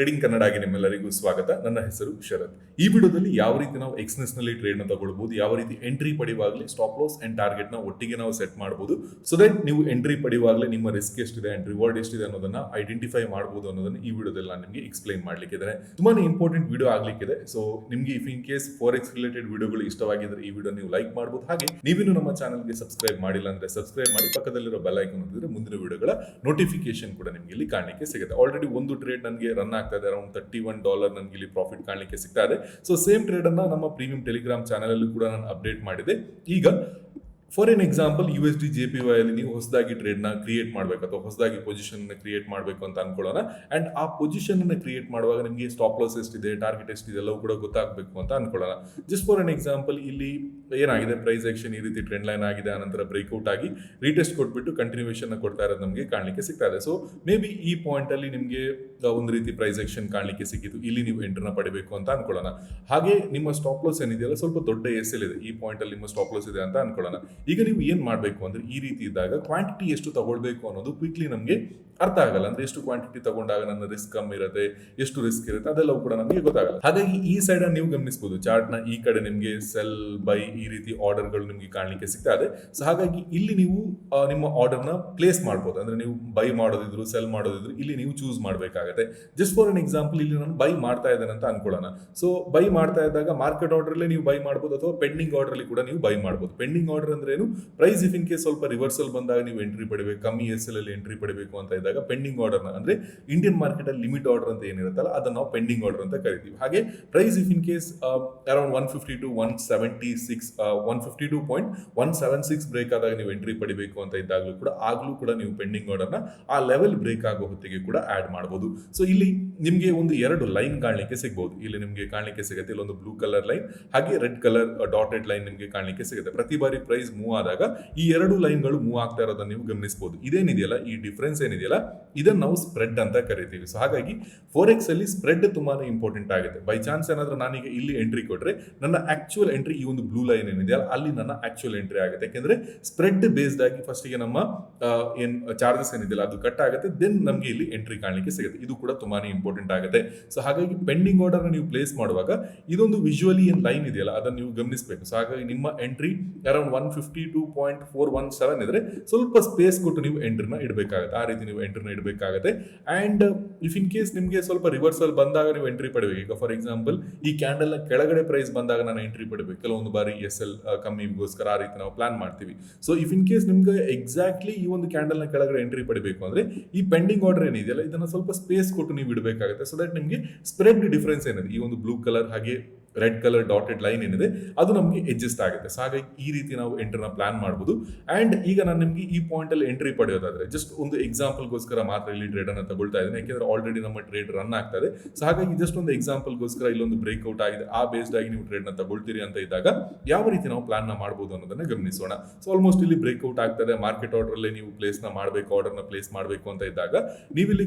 Trading ಕನ್ನಡಾಗಿ ನಿಮ್ಮೆಲ್ಲರಿಗೂ ಸ್ವಾಗತ. ನನ್ನ ಹೆಸರು ಶರತ್. ಈ ವಿಡಿಯೋದಲ್ಲಿ ಯಾವ ರೀತಿ ನಾವು ಎಕ್ಸ್ನೆಸ್ನಲ್ಲಿ ಟ್ರೇಡ್ನ ತಗೊಳ್ಬಹುದು, ಯಾವ ರೀತಿ ಎಂಟ್ರಿ ಪಡೆಯುವಾಗಲೇ ಸ್ಟಾಪ್ ಲಾಸ್ ಅಂಡ್ ಟಾರ್ಗೆಟ್ನ ಒಟ್ಟಿಗೆ ನಾವು ಸೆಟ್ ಮಾಡಬಹುದು ಸೊ ದಟ್ ನೀವು ಎಂಟ್ರಿ ಪಡೆಯುವಾಗಲೇ ನಿಮ್ಮ ರಿಸ್ಕ್ ಎಷ್ಟಿದೆ ಅಂಡ್ ರಿವಾರ್ಡ್ ಎಷ್ಟಿದೆ ಅನ್ನೋದನ್ನ ಐಡೆಂಟಿಫೈ ಮಾಡಬಹುದು ಅನ್ನೋದನ್ನ ಈ ವಿಡಿಯೋದಲ್ಲಿ ನಾನು ನಿಮಗೆ ಎಕ್ಸ್ಪ್ಲೈನ್ ಮಾಡ್ಲಿಕ್ಕೆ ಇದ್ದಾರೆ ತುಂಬಾನೇ ಇಂಪಾರ್ಟೆಂಟ್ ವಿಡಿಯೋ ಆಗ್ಲಿಕ್ಕಿದೆ. ಸೊ ನಿಮಗೆ if in case forex related ವಿಡಿಯೋಗಳು ಇಷ್ಟವಾಗಿದ್ರೆ ಈ ವಿಡಿಯೋ ನೀವು ಲೈಕ್ ಮಾಡಬಹುದು ಹಾಗೆ ನೀವೇನು ನಮ್ಮ ಚಾನಲ್ಗೆ ಸಬ್ಸ್ಕ್ರೈಬ್ ಮಾಡಿಲ್ಲ ಅಂದ್ರೆ ಸಬ್ಸ್ಕ್ರೈಬ್ ಮಾಡಿ, ಪಕ್ಕದಲ್ಲಿರೋ ಬೆಲ್ ಐಕನ್ ಹೊಂದಿದ್ರೆ ಮುಂದಿನ ವಿಡಿಯೋಗಳ ನೋಟಿಫಿಕೇಶನ್ ಕೂಡ ನಿಮಗೆ ಇಲ್ಲಿ ಕಾಣಲಿಕ್ಕೆ ಸಿಗುತ್ತೆ. ಆಲ್ರೆಡಿ ಒಂದು ಟ್ರೇಡ್ ನನಗೆ ರನ್ ಆಗ್ತಾ ಇದೆ ಅರೌಂಡ್ ತರ್ಟಿ ಒನ್ ಡಾಲರ್ ನನಗೆ ಇಲ್ಲಿ ಪ್ರಾಫಿಟ್ ಕಾಣಲಿಕ್ಕೆ ಸಿಗ್ತಾ ಇದೆ. ಸೊ ಸೇಮ್ ಟ್ರೇಡ್ ಅನ್ನ ನಮ್ಮ ಪ್ರೀಮಿಯಂ ಟೆಲಿಗ್ರಾಮ್ ಚಾನಲ್ ಅಲ್ಲೂ ಕೂಡ ನಾನು ಅಪ್ಡೇಟ್ ಮಾಡಿದೆ. ಈಗ for an example U S D J P Y ಅಲ್ಲಿ ನೀವು ಹೊಸದಾಗಿ ಟ್ರೇಡ್ನ ಕ್ರಿಯೇಟ್ ಮಾಡಬೇಕು ಅಥವಾ ಹೊಸದಾಗಿ ಪೊಸಿಷನ್ ಕ್ರಿಯೇಟ್ ಮಾಡಬೇಕು ಅಂತ ಅನ್ಕೊಳ್ಳೋಣ. ಆ್ಯಂಡ್ ಆ ಪೊಸಿಷನ್ ಅನ್ನ ಕ್ರಿಯೇಟ್ ಮಾಡುವಾಗ ನಿಮಗೆ ಸ್ಟಾಪ್ ಲಾಸ್ ಎಷ್ಟಿದೆ ಟಾರ್ಗೆಟ್ ಎಷ್ಟಿದೆ ಎಲ್ಲವೂ ಕೂಡ ಗೊತ್ತಾಗಬೇಕು ಅಂತ ಅನ್ಕೊಳ್ಳೋಣ. ಜಸ್ಟ್ ಫಾರ್ ಎನ್ ಎಕ್ಸಾಂಪಲ್ ಇಲ್ಲಿ ಏನಾಗಿದೆ ಪ್ರೈಸ್ ಆಕ್ಷನ್ ಈ ರೀತಿ ಟ್ರೆಂಡ್ ಲೈನ್ ಆಗಿದೆ, ಆನಂತರ ಬ್ರೇಕ್ಔಟ್ ಆಗಿ ರೀಟೆಸ್ಟ್ ಕೊಟ್ಬಿಟ್ಟು ಕಂಟಿನ್ಯೂಷನ್ ಕೊಡ್ತಾ ಇರೋದು ನಮಗೆ ಕಾಣಲಿಕ್ಕೆ ಸಿಗ್ತಾ ಇದೆ. ಸೊ ಮೇ ಬಿ ಈ ಪಾಯಿಂಟಲ್ಲಿ ನಿಮಗೆ ಒಂದು ರೀತಿ ಪ್ರೈಸ್ ಆಕ್ಷನ್ ಕಾಣಲಿಕ್ಕೆ ಸಿಕ್ಕಿತು ಇಲ್ಲಿ ನೀವು ಎಂಟ್ರನ್ನ ಪಡಿಬೇಕು ಅಂತ ಅನ್ಕೊಳ್ಳೋಣ. ಹಾಗೆ ನಿಮ್ಮ ಸ್ಟಾಪ್ ಲಾಸ್ ಏನಿದೆಯಲ್ಲ, ಸ್ವಲ್ಪ ದೊಡ್ಡ ಎಸ್ ಎಲ್ ಇದೆ. ಈ ಪಾಯಿಂಟಲ್ಲಿ ನಿಮ್ಮ ಸ್ಟಾಪ್ ಲಾಸ್ ಇದೆ ಅಂತ ಅನ್ಕೊಳ್ಳೋಣ. ಈಗ ನೀವು ಏನು ಮಾಡಬೇಕು ಅಂದ್ರೆ ಈ ರೀತಿ ಇದ್ದಾಗ ಕ್ವಾಂಟಿಟಿ ಎಷ್ಟು ತಗೊಳ್ಬೇಕು ಅನ್ನೋದು ಕ್ವಿಕ್ಲಿ ನಮಗೆ ಅರ್ಥ ಆಗಲ್ಲ. ಅಂದ್ರೆ ಎಷ್ಟು ಕ್ವಾಂಟಿಟಿ ತಗೊಂಡಾಗ ನನ್ನ ರಿಸ್ಕ್ ಕಮ್ಮಿ ಇರುತ್ತೆ, ಎಷ್ಟು ರಿಸ್ಕ್ ಇರುತ್ತೆ, ಅದೆಲ್ಲವೂ ಕೂಡ ನಮಗೆ ಗೊತ್ತಾಗಲ್ಲ. ಹಾಗಾಗಿ ಈ ಸೈಡ್ ನೀವು ಗಮನಿಸಬಹುದು ಚಾರ್ಟ್ನ ಈ ಕಡೆ ನಿಮಗೆ ಸೆಲ್ ಬೈ ಈ ರೀತಿ ಆರ್ಡರ್ಗಳು ನಿಮಗೆ ಕಾಣಲಿಕ್ಕೆ ಸಿಗ್ತಾ ಇದೆ. ಸೊ ಹಾಗಾಗಿ ಇಲ್ಲಿ ನೀವು ನಿಮ್ಮ ಆರ್ಡರ್ನ ಪ್ಲೇಸ್ ಮಾಡ್ಬೋದು. ಅಂದ್ರೆ ನೀವು ಬೈ ಮಾಡೋದಿದ್ರು ಸೆಲ್ ಮಾಡೋದಿದ್ರು, ಇಲ್ಲಿ ನೀವು ಚೂಸ್ ಮಾಡಬೇಕಾಗುತ್ತೆ. ಜಸ್ಟ್ ಫಾರ್ ಅನ್ ಎಕ್ಸಾಂಪಲ್ ಇಲ್ಲಿ ನಾನು ಬೈ ಮಾಡ್ತಾ ಇದ್ದೇನೆ ಅಂತ ಅನ್ಕೊಳ್ಳೋಣ. ಸೊ ಬೈ ಮಾಡ್ತಾ ಇದ್ದಾಗ ಮಾರ್ಕೆಟ್ ಆರ್ಡರ್ ಅಲ್ಲಿ ನೀವು ಬೈ ಮಾಡ್ಬೋದು ಅಥವಾ ಪೆಂಡಿಂಗ್ ಆರ್ಡರ್ ಅಲ್ಲಿ ಕೂಡ ನೀವು ಬೈ ಮಾಡ್ಬೋದು. ಪೆಂಡಿಂಗ್ ಆರ್ಡರ್ ಅಂದ್ರೆ ಏನು ಪ್ರೈಸ್ ಇಫ್ ಇನ್ ಕೇಸ್ ಸ್ವಲ್ಪ ರಿವರ್ಸಲ್ ಬಂದಾಗ ನೀವು ಎಂಟ್ರಿ ಪಡಿಬೇಕು, ಕಮ್ಮಿ ಎಸ್ ಎಲ್ ಅಲ್ಲಿ ಎಂಟ್ರಿ ಪಡಿಬೇಕು ಅಂತ ಇದ್ದಾಗ ಪೆಂಡಿಂಗ್ ಆರ್ಡರ್ ಅಂದ್ರೆ ಇಂಡಿಯನ್ ಮಾರ್ಕೆಟ್ ಅಲ್ಲಿ ಲಿಮಿಟ್ ಆರ್ಡರ್ ಅಂತ ಏನಿರುತ್ತಲ್ಲ, ಅದನ್ನ ನಾವು ಪೆಂಡಿಂಗ್ ಆರ್ಡರ್ ಅಂತ ಕರಿತೀವಿ. ಹಾಗೆ price if in case around one fifty two one seventy six one fifty two point one seven six break ಆದಾಗ ನೀವು ಎಂಟ್ರಿ ಪಡಿಬೇಕು ಅಂತ ಇದ್ದಾಗಲೂ ಕೂಡ, ಆಗ್ಲೂ ಕೂಡ ನೀವು ಪೆಂಡಿಂಗ್ ಆರ್ಡರ್ನ ಆ ಲೆವೆಲ್ ಬ್ರೇಕ್ ಆಗೋ ಹೊತ್ತಿಗೆ ಕೂಡ ಆಡ್ ಮಾಡಬಹುದು ಸೊ ಇಲ್ಲಿ ನಿಮಗೆ ಒಂದು ಎರಡು ಲೈನ್ ಕಾಣಲಿಕ್ಕೆ ಸಿಗಬಹುದು ಇಲ್ಲಿ ನಿಮಗೆ ಕಾಣಲಿಕ್ಕೆ ಸಿಗುತ್ತೆ, ಇಲ್ಲೊಂದು ಬ್ಲೂ ಕಲರ್ ಲೈನ್ ಹಾಗೆ ರೆಡ್ ಕಲರ್ ಡಾಟೆಡ್ ಲೈನ್ ನಿಮಗೆ ಕಾಣಲಿಕ್ಕೆ ಸಿಗುತ್ತೆ. ಪ್ರತಿ ಬಾರಿ ಪ್ರೈಸ್ ಮೂವ್ ಆದಾಗ ಈ ಎರಡು ಲೈನ್ಗಳು ಮೂವ್ ಆಗ್ತಾ ಇರೋದನ್ನ ನೀವು ಗಮನಿಸಬಹುದು ಇದೇನಿದೆಯಲ್ಲ? ಈ ಡಿಫ್ರೆನ್ಸ್ ಏನಿದೆಯಲ್ಲ? ಇದನ್ನ ನಾವು ಸ್ಪ್ರೆಡ್ ಅಂತ ಕರಿತೀವಿ. ಸೊ ಹಾಗಾಗಿ ಫೋರ್ ಅಲ್ಲಿ ಸ್ಪ್ರೆಡ್ ತುಂಬಾನೇ ಇಂಪಾರ್ಟೆಂಟ್ ಆಗುತ್ತೆ. ಬೈ ಚಾನ್ಸ್ ಏನಾದ್ರೂ ನಾನೀಗ ಇಲ್ಲಿ ಎಂಟ್ರಿ ಕೊಟ್ರೆ, ನನ್ನ ಆಕ್ಚುಯಲ್ ಎಂಟ್ರಿ ಈ ಒಂದು ಬ್ಲೂ ಲೈನ್ ಏನಿದೆಯಲ್ಲ, ಅಲ್ಲಿ ನನ್ನ ಆಕ್ಚುಯಲ್ ಎಂಟ್ರಿ ಆಗುತ್ತೆ. ಯಾಕೆಂದ್ರೆ ಸ್ಪ್ರೆಡ್ ಬೇಸ್ಡ್ ಆಗಿ ಫಸ್ಟಿಗೆ ನಮ್ಮ ಏನ್ ಚಾರ್ಜಸ್ ಏನಿದೆಯಲ್ಲ, ಅದು ಕಟ್ ಆಗುತ್ತೆ. ದೆನ್ ನಮಗೆ ಇಲ್ಲಿ ಎಂಟ್ರಿ ಕಾಣಲಿಕ್ಕೆ ಸಿಗುತ್ತೆ. ಇದು ಕೂಡ ತುಂಬಾನೇ ಇಂಪಾರ್ಟೆಂಟ್ ಆಗುತ್ತೆ. ಸೊ ಹಾಗಾಗಿ ಪೆಂಡಿಂಗ್ ಆರ್ಡರ್ ನೀವು ಪ್ಲೇಸ್ ಮಾಡುವಾಗ ಇದೊಂದು ವಿಜುವಲಿ ಏನ್ ಲೈನ್ ಇದೆಯಲ್ಲ, ಅದನ್ನ ನೀವು ಗಮನಿಸಬೇಕು. ಸೊ ಹಾಗಾಗಿ ನಿಮ್ಮ entry around one two point four one seven ಇದ್ರೆ ಸ್ವಲ್ಪ ಸ್ಪೇಸ್ ಕೊಟ್ಟು ನೀವು ಎಂಟ್ರಿನ ಇಡಬೇಕಾಗುತ್ತೆ. ಆ ರೀತಿ ನೀವು ಎಂಟ್ರಿನ ಇಡಬೇಕಾಗುತ್ತೆ. ಅಂಡ್ ಇಫ್ ಇನ್ ಕೇಸ್ ನಿಮಗೆ ಸ್ವಲ್ಪ ರಿವರ್ಸಲ್ ಬಂದಾಗ ನೀವು ಎಂಟ್ರಿ ಪಡಬೇಕು. ಈಗ ಫಾರ್ ಎಕ್ಸಾಂಪಲ್ ಈ ಕ್ಯಾಂಡಲ್ನ ಕೆಳಗಡೆ ಪ್ರೈಸ್ ಬಂದಾಗ ನಾನು ಎಂಟ್ರಿ ಪಡಬೇಕು. ಕೆಲವೊಂದು ಬಾರಿ ಎಸ್ ಎಲ್ ಕಮ್ಮಿಗೋಸ್ಕರ ಆ ರೀತಿ ನಾವು ಪ್ಲಾನ್ ಮಾಡ್ತೀವಿ. ಸೊ ಇಫ್ ಇನ್ ಕೇಸ್ ನಿಮ್ಗೆ ಎಕ್ಸಾಕ್ಟ್ಲಿ ಈ ಒಂದು ಕ್ಯಾಂಡಲ್ನ ಕೆಳಗಡೆ ಎಂಟ್ರಿ ಪಡಿಬೇಕು ಅಂದ್ರೆ, ಈ ಪೆಂಡಿಂಗ್ ಆರ್ಡರ್ ಏನಿದೆಯಲ್ಲ, ಇದನ್ನು ಸ್ವಲ್ಪ ಸ್ಪೇಸ್ ಕೊಟ್ಟು ನೀವು ಇಡಬೇಕಾಗುತ್ತೆ. ಸೊ ದಟ್ ನಿಮಗೆ ಸ್ಪ್ರೆಡ್ ಡಿಫ್ರೆನ್ಸ್ ಏನಿದೆ. ಈ ಒಂದು ಬ್ಲೂ ಕಲರ್ ಹಾಗೆ ರೆಡ್ ಕಲರ್ ಡಾಟೆಡ್ ಲೈನ್ ಏನಿದೆ, ಅದು ನಮಗೆ ಎಡ್ಜಸ್ಟ್ ಆಗುತ್ತೆ. ಸೊ ಹಾಗಾಗಿ ಈ ರೀತಿ ನಾವು ಎಂಟ್ರಿನ ಪ್ಲಾನ್ ಮಾಡ್ಬೋದು. ಆ್ಯಂಡ್ ಈಗ ನಾನು ನಿಮಗೆ ಈ ಪಾಯಿಂಟಲ್ಲಿ ಎಂಟ್ರಿ ಪಡೆಯೋದಾದರೆ ಜಸ್ಟ್ ಒಂದು ಎಕ್ಸಾಂಪಲ್ಗೋಸ್ಕರ ಮಾತ್ರ ಇಲ್ಲಿ ಟ್ರೇಡನ್ನು ತಗೊಳ್ತಾ ಇದ್ದೀನಿ. ಯಾಕೆಂದರೆ ಆಲ್ರೆಡಿ ನಮ್ಮ ಟ್ರೇಡ್ ರನ್ ಆಗ್ತಾ ಇದೆ. ಸೊ ಹಾಗಾಗಿ ಜಸ್ಟ್ ಒಂದು ಎಕ್ಸಾಂಪಲ್ಗೋಸ್ಕರ ಇಲ್ಲೊಂದು ಬ್ರೇಕ್ಔಟ್ ಆಗಿದೆ. ಆ ಬೇಸ್ಡ್ ಆಗಿ ನೀವು ಟ್ರೇಡ್ನ ತಗೊಳ್ತೀರಿ ಅಂತ ಇದ್ದಾಗ ಯಾವ ರೀತಿ ನಾವು ಪ್ಲಾನ್ನ ಮಾಡ್ಬೋದು ಅನ್ನೋದನ್ನು ಗಮನಿಸೋಣ. ಸೊ ಆಲ್ಮೋಸ್ಟ್ ಇಲ್ಲಿ ಬ್ರೇಕ್ಔಟ್ ಆಗ್ತದೆ ಮಾರ್ಕೆಟ್ ಆರ್ಡರಲ್ಲೇ ನೀವು ಪ್ಲೇಸ್ನ ಮಾಡಬೇಕು ಆರ್ಡರ್ನ ಪ್ಲೇಸ್ ಮಾಡಬೇಕು ಅಂತ ಇದ್ದಾಗ ನೀವು ಇಲ್ಲಿ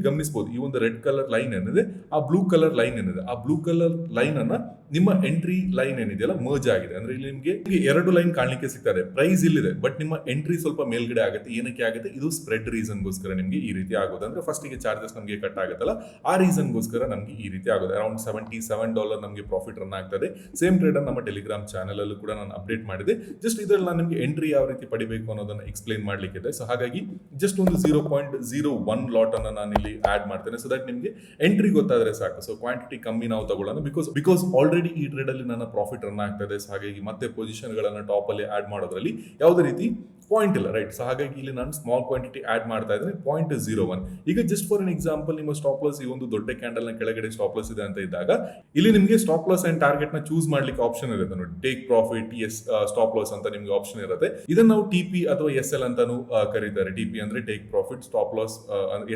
ಈ ಒಂದು ರೆಡ್ ಕಲರ್ ಲೈನ್ ಏನಿದೆ, ಆ ಬ್ಲೂ ಕಲರ್ ಲೈನ್ ಏನಿದೆ. ಆ ಬ್ಲೂ ಕಲರ್ ಲೈನನ್ನು ನಿಮ್ಮ ಎಂಟ್ರಿ ಲೈನ್ ಏನಿದೆಯಲ್ಲ ಮರ್ಜ್ ಆಗಿದೆ. ಅಂದ್ರೆ ಇಲ್ಲಿ ನಿಮಗೆ ಎರಡು ಲೈನ್ ಕಾಣಲಿಕ್ಕೆ ಸಿಗ್ತದೆ. ಪ್ರೈಸ್ ಇಲ್ಲಿದೆ ಬಟ್ ನಿಮ್ಮ ಎಂಟ್ರಿ ಸ್ವಲ್ಪ ಮೇಲ್ಗಡೆ ಆಗುತ್ತೆ, ಏನಕ್ಕೆ ಆಗುತ್ತೆ? ಇದು ಸ್ಪ್ರೆಡ್ ರೀಸನ್ ಗೋಸ್ಕರ ನಿಮಗೆ ಈ ರೀತಿ ಆಗೋದು. ಅಂದ್ರೆ ಫಸ್ಟ್ಗೆ ಚಾರ್ಜಸ್ ನಮಗೆ ಕಟ್ ಆಗುತ್ತಲ್ಲ, ಆ ರೀಸನ್ ಗೋಸ್ಕರ ನಮಗೆ ಈ ರೀತಿ ಆಗೋದು. ಅರೌಂಡ್ ಸೆವೆಂಟಿ ಸೆವೆನ್ ಡಾಲರ್ ನಮಗೆ ಪ್ರಾಫಿಟ್ ರನ್ ಆಗ್ತದೆ. ಸೇಮ್ ಟ್ರೇಡ್ ನಮ್ಮ ಟೆಲಿಗ್ರಾಮ್ ಚಾನಲ್ ಅಲ್ಲೂ ಕೂಡ ನಾನು ಅಪ್ಡೇಟ್ ಮಾಡಿದೆ. ಜಸ್ಟ್ ಇದರಲ್ಲಿ ನಾನು ನಿಮಗೆ ಎಂಟ್ರಿ ಯಾವ ರೀತಿ ಪಡಿಬೇಕು ಅನ್ನೋದನ್ನ ಎಕ್ಸ್ಪ್ಲೈನ್ ಮಾಡ್ಲಿಕ್ಕಿದೆ ಸೊ ಹಾಗಾಗಿ ಜಸ್ಟ್ ಒಂದು zero point zero one lot ಅನ್ನು ನಾನು ಇಲ್ಲಿ ಆಡ್ ಮಾಡ್ತೇನೆ. ಸೊ ದಟ್ ನಿಮಗೆ ಎಂಟ್ರಿ ಗೊತ್ತಾದ್ರೆ ಸಾಕು. ಸೊ ಕ್ವಾಂಟಿಟಿ ಕಮ್ಮಿ ನಾವು ತಗೊಳ್ಳೋಣ. ಬಿಕಾಸ್ ಬಿಕಾಸ್ ಆಲ್ರೆಡಿ ಟ್ರೇಡ್ ಅಲ್ಲಿ ನನ್ನ ಪ್ರಾಫಿಟ್ ರನ್ ಆಗ್ತದೆ. ಸೊ ಹಾಗಾಗಿ ಮತ್ತೆ ಪೊಸಿಷನ್ ಗಳನ್ನ ಟಾಪ್ ಅಲ್ಲಿ ಆಡ್ ಮಾಡೋದ್ರಲ್ಲಿ ಯಾವುದೇ ರೀತಿ ಪಾಯಿಂಟ್ ಇಲ್ಲ ರೈಟ್ ಸೊ ಹಾಗಾಗಿ ಇಲ್ಲಿ ನಾನು ಸ್ಮಾಲ್ ಕ್ವಾಂಟಿಟಿ ಆಡ್ ಮಾಡ್ತಾ ಇದ್ರೆ ಪಾಯಿಂಟ್ ಜೀರೋ ಒನ್ ಈಗ ಜಸ್ಟ್ ಫಾರ್ ಎನ್ ಎಕ್ಸಾಂಪಲ್ ನಿಮ್ಮ ಸ್ಟಾಪ್ ಲಾಸ್ ಈ ಒಂದು ದೊಡ್ಡ ಕ್ಯಾಂಡಲ್ನ ಕೆಳಗಡೆ ಸ್ಟಾಪ್ ಲಾಸ್ ಇದೆ ಅಂತ ಇದ್ದಾಗ, ಇಲ್ಲಿ ನಿಮಗೆ ಸ್ಟಾಪ್ ಲಾಸ್ ಅಂಡ್ ಟಾರ್ಗೆಟ್ನ ಚೂಸ್ ಮಾಡ್ಲಿಕ್ಕೆ ಆಪ್ಷನ್ ಇರುತ್ತೆ ನೋಡಿ. Take profit S stop loss ಅಂತ ನಿಮ್ಗೆ ಆಪ್ಷನ್ ಇರುತ್ತೆ. ಇದನ್ನ ನಾವು ಟಿ ಪಿ ಅಥವಾ ಎಸ್ ಎಲ್ ಅಂತಾನು ಕರೀತಾರೆ. ಟಿ ಪಿ ಅಂದ್ರೆ take profit stop loss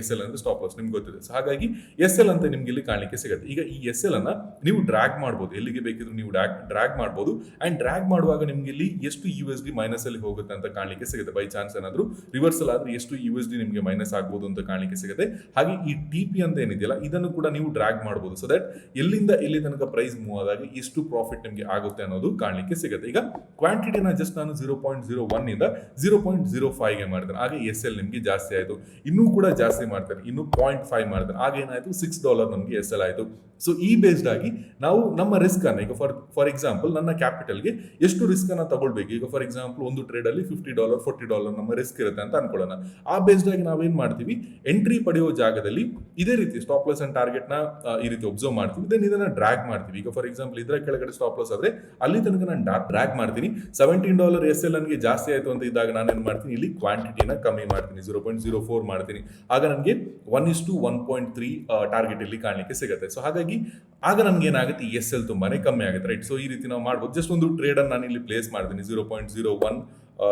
S L ಅಂದ್ರೆ ಸ್ಟಾಪ್ ಲಾಸ್ ನಿಮ್ಗೆ ಗೊತ್ತಿದೆ. ಹಾಗಾಗಿ ಎಸ್ ಎಲ್ ಅಂತ ನಿಮ್ಗೆ ಇಲ್ಲಿ ಕಾಣಲಿಕ್ಕೆ ಸಿಗುತ್ತೆ. ಈಗ ಈ ಎಸ್ ಎಲ್ ಅನ್ನ ನೀವು ಡ್ರ್ಯಾಗ್ ಮಾಡಬಹುದು ಎಲ್ಲಿಗೆ ಎಲ್ಲಿಗೆ ಬೇಕಿದ್ರು ನೀವು ಡ್ರಾಗ್ ಡ್ರ್ಯಾಗ್ ಮಾಡಬಹುದು ಅಂಡ್ ಡ್ರ್ಯಾಗ್ ಮಾಡುವಾಗ ನಿಮ್ಗೆ ಇಲ್ಲಿ ಎಷ್ಟು ಯು ಎಸ್ ಡಿ ಮೈನಸ್ ಅಲ್ಲಿ ಹೋಗುತ್ತೆ ಅಂತ ಕಾಣಲಿಕ್ಕೆ ಸಿಗುತ್ತೆ. ಬೈ ಚಾನ್ಸ್ ಏನಾದ್ರು ರಿವರ್ಸಲ್ ಆದ್ರೆ ಎಷ್ಟು ಯು ಎಸ್ ಡಿ ನಿಮಗೆ ಮೈನಸ್ ಆಗ್ಬೋದು ಅಂತ ಕಾಣಲಿಕ್ಕೆ ಸಿಗುತ್ತೆ. ಹಾಗೆ ಈ ಟಿ ಪಿ ಅಂತ ಏನಿದೆಯಲ್ಲ, ಇದನ್ನು ಕೂಡ ನೀವು ಡ್ರ್ಯಾಗ್ ಮಾಡಬಹುದು ಸೊ ದಟ್ ಎಲ್ಲಿಂದ ಎಲ್ಲಿ ತನಕ ಪ್ರೈಸ್ ಮೂವ್ ಆದಾಗ ಎಷ್ಟು ಪ್ರಾಫಿಟ್ ನಿಮಗೆ ಆಗುತ್ತೆ ಅನ್ನೋದು ಕಾಣಲಿಕ್ಕೆ ಸಿಗುತ್ತೆ. ಈಗ ಕ್ವಾಂಟಿಟಿನ ಜಸ್ಟ್ ನಾನು ಜೀರೋ ಪಾಯಿಂಟ್ ಜೀರೋ ಒನ್ ಇಂದ ಜೀರೋ ಪಾಯಿಂಟ್ ಜೀರೋ ಫೈವ್ಗೆ ಮಾಡ್ತಾರೆ ಹಾಗೆ ಎಸ್ ಎಲ್ ನಿಮಗೆ ಜಾಸ್ತಿ ಆಯಿತು. ಇನ್ನೂ ಕೂಡ ಜಾಸ್ತಿ ಮಾಡ್ತಾರೆ ಇನ್ನು ಪಾಯಿಂಟ್ ಫೈವ್ ಮಾಡ್ತಾರೆ ಆಗ ಏನಾಯಿತು? ಸಿಕ್ಸ್ ಡಾಲರ್ ನಮಗೆ ಎಸ್ ಎಲ್ ಆಯಿತು. ಸೊ ಈ ಬೇಸ್ಡ್ ಆಗಿ ನಾವು ನಮ್ಮ ರಿಸ್ಕ್ ಅನ್ನ. ಈಗ ಫಾರ್ ಫಾರ್ ಎಕ್ಸಾಂಪಲ್ ನನ್ನ ಕ್ಯಾಪಿಟಲ್ಗೆ ಎಷ್ಟು ರಿಸ್ಕ್ ಅನ್ನ ತಗೊಳ್ಬೇಕು? ಈಗ ಫಾರ್ ಎಕ್ಸಾಂಪಲ್ ಒಂದು ಟ್ರೇಡ್ ಅಲ್ಲಿ ಫಿಫ್ಟಿ ಡಾಲರ್ ಫೋರ್ಟಿ ಡಾಲರ್ ನಮ್ಮ ರಿಸ್ಕ್ ಇರುತ್ತೆ ಅಂತ ಅನ್ಕೊಳ್ಳೋಣ. ಆ ಬೇಸ್ಡ್ ಆಗಿ ನಾವೇನ್ ಮಾಡ್ತೀವಿ? ಎಂಟ್ರಿ ಪಡೆಯೋ ಜಾಗದಲ್ಲಿ ಇದೇ ರೀತಿ ಸ್ಟಾಪ್ ಲಾಸ್ ಅಂಡ್ ಟಾರ್ಗೆಟ್ನ ಈ ರೀತಿ ಒಬ್ಸರ್ವ್ ಮಾಡ್ತೀವಿ. ದೆನ್ ಇದನ್ನ ಡ್ರ್ಯಾಗ್ ಮಾಡ್ತೀವಿ. ಈಗ ಫಾರ್ ಎಕ್ಸಾಂಪಲ್ ಇದರ ಕೆಳಗಡೆ ಸ್ಟಾಪ್ ಲಾಸ್ ಆದ್ರೆ ಅಲ್ಲಿ ತನಕ ನಾನು ಡ್ರ್ಯಾಗ್ ಮಾಡ್ತೀನಿ. ಸೆವೆಂಟೀನ್ ಡಾಲರ್ ಎಸ್ ಎಲ್ ನನಗೆ ಜಾಸ್ತಿ ಆಯಿತು ಅಂತ ಇದ್ದಾಗ ನಾನು ಏನು ಮಾಡ್ತೀನಿ? ಇಲ್ಲಿ ಕ್ವಾಂಟಿಟಿನ ಕಮ್ಮಿ ಮಾಡ್ತೀನಿ. ಜೀರೋ ಪಾಯಿಂಟ್ ಜೀರೋ ಫೋರ್ ಮಾಡ್ತೀನಿ. ಆಗ ನನಗೆ one is to one point three target ಇಲ್ಲಿ ಕಾಣಲಿಕ್ಕೆ ಸಿಗುತ್ತೆ. ಸೊ ಹಾಗಾಗಿ, ಆಗ ನನಗೆ ಏನಾಗುತ್ತೆ ಎಸ್ ಎಲ್ ತುಂಬಾನೇ ಕಮ್ಮಿ ಆಗುತ್ತೆ ರೈಟ್ ಸೊ ಈ ರೀತಿ ನಾವು ಮಾಡ್ಬೋದು. ಜಸ್ಟ್ ಒಂದು ಟ್ರೇಡ್ ಅನ್ನು ನಾನು ಇಲ್ಲಿ ಪ್ಲೇಸ್ ಮಾಡ್ತೀನಿ. Zero point zero one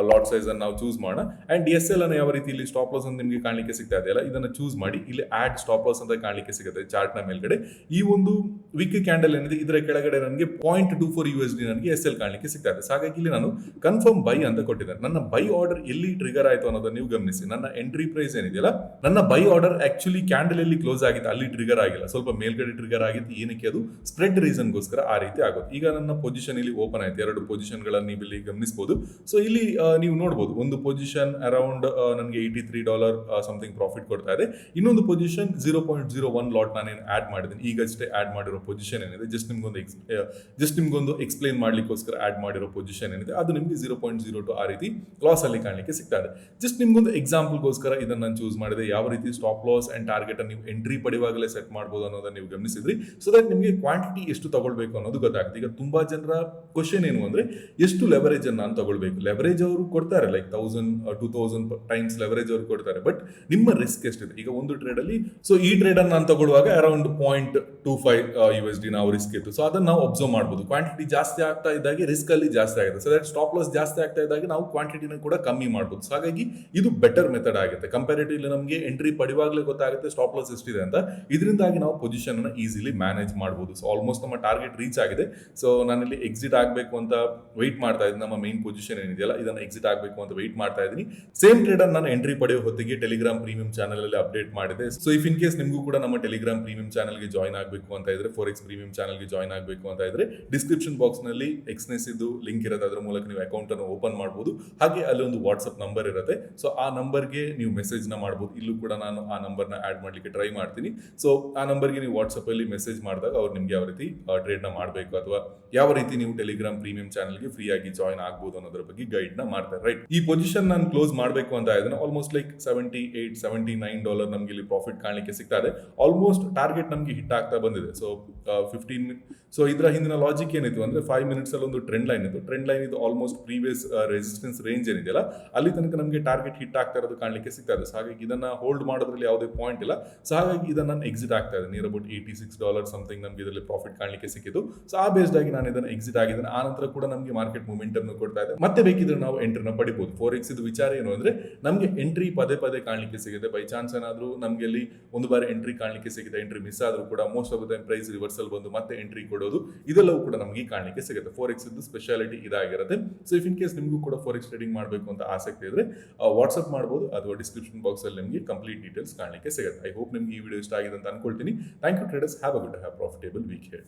lot size ಅನ್ನು ನಾವು ಚೂಸ್ ಮಾಡೋಣ. ಅಂಡ್ ಎಸ್ ಎಲ್ ಅನ್ನು ಯಾವ ರೀತಿ ಇಲ್ಲಿ ಸ್ಟಾಪ್ ಲಾಸ್ ಅಂತ ನಿಮಗೆ ಕಾಣಲಿಕ್ಕೆ ಸಿಗ್ತಾ ಇದೆಯಲ್ಲ, ಇದನ್ನು ಚೂಸ್ ಮಾಡಿ. ಇಲ್ಲಿ ಆಡ್ ಸ್ಟಾಪ್ ಲಾಸ್ ಅಂತ ಕಾಣಲಿಕ್ಕೆ ಸಿಗುತ್ತೆ ಚಾರ್ಟ್ನ ಮೇಲ್ಗಡೆ. ಈ ಒಂದು ವಿಕ್ ಕ್ಯಾಂಡಲ್ ಏನಿದೆ, ಇದರ ಕೆಳಗಡೆ ನನಗೆ point two four U S D ನನಗೆ ಎಸ್ ಎಲ್ ಕಾಣಲಿಕ್ಕೆ ಸಿಗ್ತಾ ಇದೆ. ಹಾಗಾಗಿ ಇಲ್ಲಿ ನಾನು ಕನ್ಫರ್ಮ್ ಬೈ ಅಂತ ಕೊಟ್ಟಿದ್ದೇನೆ. ನನ್ನ ಬೈ ಆರ್ಡರ್ ಎಲ್ಲಿ ಟ್ರಿಗರ್ ಆಯಿತು ಅನ್ನೋದನ್ನ ನೀವು ಗಮನಿಸಿ. ನನ್ನ ಎಂಟ್ರಿ ಪ್ರೈಸ್ ಏನಿದೆಯಲ್ಲ, ನನ್ನ ಬೈ ಆರ್ಡರ್ ಆಕ್ಚುಲಿ ಕ್ಯಾಂಡಲ್ ಎಲ್ಲಿ ಕ್ಲೋಸ್ ಆಗಿತ್ತು, ಅಲ್ಲಿ ಟ್ರಿಗರ್ ಆಗಿಲ್ಲ. ಸ್ವಲ್ಪ ಮೇಲ್ಗಡೆ ಟ್ರಿಗರ್ ಆಗಿತ್ತು, ಏನಕ್ಕೆ ಅದು? ಸ್ಪ್ರೆಡ್ ರೀಸನ್ಗೋಸ್ಕರ ಆ ರೀತಿ ಆಗುತ್ತೆ ಈಗ ನನ್ನ ಪೊಸಿಷನ್ ಇಲ್ಲಿ ಓಪನ್ ಆಯ್ತು. ಎರಡು ಪೊಸಿಷನ್ಗಳನ್ನು ನೀವು ಇಲ್ಲಿ ಗಮನಿಸಬಹುದು ಸೊ ಇಲ್ಲಿ ನೀವು ನೋಡ್ಬೋದು, ಒಂದು ಪೊಸಿಷನ್ ಅರೌಂಡ್ ನನಗೆ eighty three dollar something profit ಕೊಡ್ತಾ ಇದೆ. ಇನ್ನೊಂದು position zero point zero one lot ನಾನೇನು ಆ್ಯಡ್ ಮಾಡಿದ್ದೀನಿ. ಈಗಷ್ಟೇ ಆ್ಯಡ್ ಮಾಡಿರೋ ಪೊಸಿಷನ್ ಏನಿದೆ? ಜಸ್ಟ್ ನಿಮ್ಗೊಂದು ಎಕ್ಸ್ ಜಸ್ಟ್ ನಿಮ್ಗೊಂದು ಎಕ್ಸ್ಪ್ಲೈನ್ ಮಾಡ್ಲಿಕ್ಕೋಸ್ಕರ ಆಡ್ ಮಾಡಿರೋ ಪೊಸಿಷನ್ ಏನಿದೆ? ಅದು ನಿಮಗೆ ಜೀರೋ ಪಾಯಿಂಟ್ ಜೀರೋ ಟು ಆ ರೀತಿ ಲಾಸಲ್ಲಿ ಕಾಣಲಿಕ್ಕೆ ಸಿಗ್ತಾ ಇದೆ. ಜಸ್ಟ್ ನಿಮ್ಗೊಂದು ಎಕ್ಸಾಂಪಲ್ಗೋಸ್ಕರ ಇದನ್ನ ನಾನು ಚೂಸ್ ಮಾಡಿದೆ. ಯಾವ ರೀತಿ ಸ್ಟಾಪ್ ಲಾಸ್ ಆ್ಯಂಡ್ ಟಾರ್ಗೆಟ್ ನೀವು ಎಂಟ್ರಿ ಪಡೆಯುವಾಗಲೇ ಸೆಟ್ ಮಾಡ್ಬೋದು ಅನ್ನೋದನ್ನ ನೀವು ಗಮನಿಸಿದ್ರಿ. ಸೊ ದಟ್ ನಿಮಗೆ ಕ್ವಾಂಟಿಟಿ ಎಷ್ಟು ತಗೊಳ್ಬೇಕು ಅನ್ನೋದು ಗೊತ್ತಾಗುತ್ತೆ. ಈಗ ತುಂಬಾ ಜನರ ಕ್ವಶನ್ ಏನು ಅಂದ್ರೆ, ಎಷ್ಟು ಲೆವರೇಜ್ ನಾನು ತಗೊಳ್ಬೇಕು? ಲೆವರೇಜ್ ಅವರು ಕೊಡ್ತಾರೆ like thousand two thousand times leverage ಅವರು ಕೊಡ್ತಾರೆ. ಬಟ್ ನಿಮ್ಮ ರಿಸ್ಕ್ ಎಷ್ಟಿದೆ? ಈಗ ಒಂದು ಟ್ರೇಡ್ ಅಲ್ಲಿ ಸೊ ಈ ಟ್ರೇಡ್ ಅನ್ನು ನಾನು ತಗೊಳ್ಳುವಾಗ around point two five U S D ನಾವು ರಿಸ್ಕ್ ಇತ್ತು. ಸೊ ಅದನ್ನ ನಾವು ಅಬ್ಸರ್ವ್ ಮಾಡ್ಬೋದು. ಕ್ವಾಂಟಿಟಿ ಜಾಸ್ತಿ ಆಗ್ತಾ ಇದ್ದಾಗ ರಿಸ್ಕ್ ಅಲ್ಲಿ ಜಾಸ್ತಿ ಆಗುತ್ತೆ. ಸೊ ದಟ್ ಸ್ಟಾಪ್ ಲಾಸ್ ಜಾಸ್ತಿ ಆಗ್ತಾ ಇದ್ದಾಗ ನಾವು ಕ್ವಾಂಟಿಟಿನ ಕೂಡ ಕಮ್ಮಿ ಮಾಡಬಹುದು ಸೊ ಹಾಗಾಗಿ ಇದು ಬೆಟರ್ ಮೆಥಡ್ ಆಗುತ್ತೆ. ಕಂಪ್ಯಾರಿಟಿವ್ಲಿ ನಮಗೆ ಎಂಟ್ರಿ ಪಡೆಯುವಾಗಲೇ ಗೊತ್ತಾಗುತ್ತೆ ಸ್ಟಾಪ್ ಲಾಸ್ ಎಷ್ಟಿದೆ ಅಂತ. ಇದರಿಂದಾಗಿ ನಾವು ಪೊಸಿಷನ್ ಅನ್ನು ಈಸಿಲಿ ಮ್ಯಾನೇಜ್ ಮಾಡ್ಬೋದು. ಸೊ ಆಲ್ಮೋಸ್ಟ್ ನಮ್ಮ ಟಾರ್ಗೆಟ್ ರೀಚ್ ಆಗಿದೆ. ಸೊ ನಾನಿಲ್ಲಿ ಎಕ್ಸಿಟ್ ಆಗಬೇಕು ಅಂತ ವೆಯ್ಟ್ ಮಾಡ್ತಾ ಇದ್ದೀನಿ ನಮ್ಮ ಮೈನ್ ಪೊಸಿಷನ್ ಏನಿದೆಯಲ್ಲ, ಇದನ್ನ ಎಕ್ಸಿಟ್ ಆಗಬೇಕು ಅಂತ ವೆಯ್ಟ್ ಮಾಡ್ತಾ ಇದ್ದೀನಿ. ಸೇಮ್ ಟ್ರೇಡ್ ಅನ್ನು ನಾನು ಎಂಟ್ರಿ ಪಡೆಯೋ ಹೊತ್ತಿಗೆ ಟೆಲಿಗ್ರಾಮ್ ಪ್ರೀಮಿಯಂ ಚಾನಲ್ ಅಲ್ಲಿ ಅಪ್ಡೇಟ್ ಮಾಡಿದೆ. ಸೊ ಇಫ್ ಇನ್ ಕೇಸ್ ನಿಮಗೂ ಕೂಡ ನಮ್ಮ ಟೆಲಿಗ್ರಾಮ್ ಪ್ರೀಮಿಯಂ ಚಾನಲ್ಗೆ ಜಾಯ್ನ್ ಆಗಬೇಕು ಅಂತ ಇದ್ರೆ ಫೋರ್ ಎಕ್ಸ್ ಪ್ರೀಮಿಯಂ ಚಾನಲ್ಗೆ ಜಾಯ್ನ್ ಆಗಬೇಕು ಅಂತ ಇದ್ರೆ ಡಿಸ್ಕ್ರಿಪ್ಷನ್ ಬಾಕ್ಸ್ನಲ್ಲಿ ಎಕ್ಸ್ನೆಸ್ ಇದು ಲಿಂಕ್ ಇರುತ್ತೆ ಅದರ ಮೂಲಕ ನೀವು ಅಕೌಂಟ್ ಅನ್ನು ಓಪನ್ ಮಾಡಬಹುದು ಹಾಗೆ ಅಲ್ಲಿ ಒಂದು ವಾಟ್ಸ್ಆಪ್ ನಂಬರ್ ಇರುತ್ತೆ. ಸೊ ಆ ನಂಬರ್ಗೆ ನೀವು ಮೆಸೇಜ್ನ ಮಾಡಬಹುದು ಇಲ್ಲೂ ಕೂಡ ನಾನು ಆ ನಂಬರ್ನ ಆಡ್ ಮಾಡ್ಲಿಕ್ಕೆ ಟ್ರೈ ಮಾಡ್ತೀನಿ. ಸೊ ಆ ನಂಬರ್ಗೆ ನೀವು ವಾಟ್ಸ್ಆಪ್ ಅಲ್ಲಿ ಮೆಸೇಜ್ ಮಾಡಿದಾಗ ಅವ್ರು ನಿಮ್ಗೆ ಯಾವ ರೀತಿ ಟ್ರೇಡ್ನ ಮಾಡಬೇಕು ಅಥವಾ ಯಾವ ರೀತಿ ನೀವು ಟೆಲಿಗ್ರಾಮ್ ಪ್ರೀಮಿಯಂ ಚಾನಲ್ಗೆ ಫ್ರೀ ಆಗಿ ಜಾಯ್ನ್ ಆಗ್ಬೋದು ಅನ್ನೋದ್ರ ಬಗ್ಗೆ ಗೈಡ್ನ ಮಾಡ್ತಾರೆ ರೈಟ್ ಈ ಪೊಸಿಷನ್ ನಾನು ಕ್ಲೋಸ್ ಮಾಡಬೇಕು ಅಂತ ಇದನ್ನ almost like seventy eight seventy nine dollar ನಮಗೆ ಇಲ್ಲಿ ಪ್ರಾಫಿಟ್ ಕಾಣಲಿಕ್ಕೆ ಸಿಗ್ತಾ ಇದೆ. ಆಲ್ಮೋಸ್ಟ್ ಟಾರ್ಗೆಟ್ ನಮಗೆ ಹಿಟ್ ಆಗ್ತಾ ಬಂದಿದೆ. ಸೊ ಫಿಫ್ಟೀನ್ ಸೊ ಇದರ ಹಿಂದಿನ ಲಾಜಿಕ್ ಏನಿತ್ತು ಅಂದ್ರೆ ಫೈವ್ ಮಿನಿಟ್ಸ್ ಅಲ್ಲಿ ಒಂದು ಟ್ರೆಂಡ್ ಲೈನ್ ಇತ್ತು. ಟ್ರೆಂಡ್ ಲೈನ್ ಇದು ಆಲ್ಮೋಸ್ಟ್ ಪ್ರೀವಿಯಸ್ ರೆಸಿಸ್ಟೆನ್ಸ್ ರೇಂಜ್ ಏನಿದೆಯಲ್ಲ ಅಲ್ಲಿ ತನಕ ನಮಗೆ ಟಾರ್ಗೆಟ್ ಹಿಟ್ ಆಗ್ತಾ ಇರೋದು ಕಾಣಲಿಕ್ಕೆ ಸಿಗ್ತಾ ಇದೆ. ಸೊ ಹಾಗಾಗಿ ಇದನ್ನ ಹೋಲ್ಡ್ ಮಾಡೋದ್ರಲ್ಲಿ ಯಾವುದೇ ಪಾಯಿಂಟ್ ಇಲ್ಲ. ಸೊ ಹಾಗಾಗಿ ಇದನ್ನ ನಾನು ಎಕ್ಸಿಟ್ ಆಗ್ತಾ ಇದೆ near about eighty six dollar something ನಮಗೆ ಇದರಲ್ಲಿ ಪ್ರಾಫಿಟ್ ಕಾಣಲಿಕ್ಕೆ ಸಿಕ್ಕಿತು ಸೊ ಆ ಬೇಸ್ಡ್ ಆಗಿ ನಾನು ಇದನ್ನ ಎಕ್ಸಿಟ್ ಆಗಿದ್ದೇನೆ. ಆ ನಂತರ ಕೂಡ ನಮಗೆ ಮಾರ್ಕೆಟ್ ಮೂಮೆಂಟಮ್ ಕೊಡ್ತಾ ಇದೆ. ಮತ್ತೆ ಬೇಕಿದ್ರೆ ನಾವು ಎಂಟ್ರಿನ ಪಡಿಬಹುದು ಫೋರ್ ಎಕ್ಸ್ ವಿಚಾರ ಏನು ಅಂದ್ರೆ, ನಮಗೆ ಎಂಟ್ರಿ ಪದೇ ಪದೇ ಕಾಣಲಿಕ್ಕೆ ಸಿಗುತ್ತೆ. ಬೈ ಚಾನ್ಸ್ ಏನಾದರೂ ನಮಗೆ ಅಲ್ಲಿ ಒಂದು ಬಾರಿ ಎಂಟ್ರಿ ಕಾಣಲಿಕ್ಕೆ ಸಿಗುತ್ತೆ. ಎಂಟ್ರಿ ಮಿಸ್ ಆದ್ರೂ ಕೂಡ most of the time price reversal ಬಂದು ಮತ್ತೆ ಎಂಟ್ರಿ ಕೊಡೋದು. ಇದೆಲ್ಲವೂ ಕೂಡ ನಮಗೆ ಕಾಣಲಿಕ್ಕೆ ಸಿಗುತ್ತೆ. ಫೋರ್ ಎಕ್ಸ್ ಸ್ಪೆಷಾಲಿಟಿ ಇದಾಗಿರುತ್ತೆ. ಸೊ ಇಫ್ ಇನ್ ಕೇಸ್ ನಿಮಗೂ ಕೂಡ ಫೋರ್ ಎಕ್ಸ್ ಟ್ರೇಡಿಂಗ್ ಮಾಡಬೇಕು ಅಂತ ಆಸಕ್ತಿ ಇದ್ರೆ ವಾಟ್ಸ್ಆಪ್ ಮಾಡ್ಬೋದು, ಅಥವಾ ಡಿಸ್ಕ್ರಿಪ್ಷನ್ ಬಾಕ್ಸ್ ಅಲ್ಲಿ ನಿಮಗೆ ಕಂಪ್ಲೀಟ್ ಡೀಟೇಲ್ಸ್ ಕಾಣಲಿಕ್ಕೆ ಸಿಗುತ್ತೆ. ಐ ಹೋಪ್ ನಿಮ್ಗೆ ಈ ವಿಡಿಯೋ ಇಷ್ಟ ಆಗಿದೆ ಅಂತ ಅನ್ಕೊಳ್ತೀನಿ. Thank you traders have a good have profitable week ಹೇಳಿ